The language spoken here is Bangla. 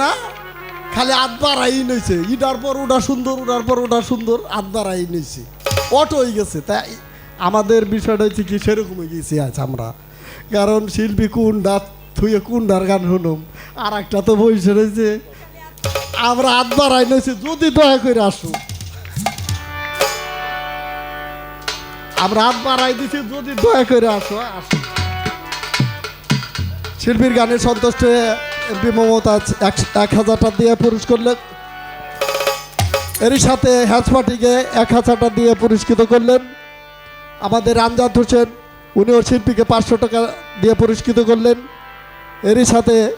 না? খালি আধ বাড়াই নইছে ইটার পর ওটা সুন্দর ওটার পর ওটা সুন্দর, আধ বাড়াই নইছে অটো হয়ে গেছে। তাই আমাদের বিষয়টা হচ্ছে কি সেরকম হয়ে গেছি আজ আমরা। কারণ শিল্পী কুন্ডা থুয়ে কোন ডার গান শুনুম। আর একটা তো বসে রয়েছে আমরা আধ বাড়াই নইছে যদি দয়া করে আসুন আমরা হাত বাড়াই দিছি, যদি দয়া করে আসো আসো। শিল্পীর গানে সন্তুষ্ট হয়ে এমপি মমতাজ এক- হাজারটা দিয়ে পুরস্কার করলেন। এরই সাথে হ্যাচ পার্টিকে এক হাজারটা দিয়ে পুরস্কৃত করলেন। আমাদের আমজাদ হোসেন, উনিও শিল্পীকে পাঁচশো টাকা দিয়ে পুরস্কৃত করলেন। এরই সাথে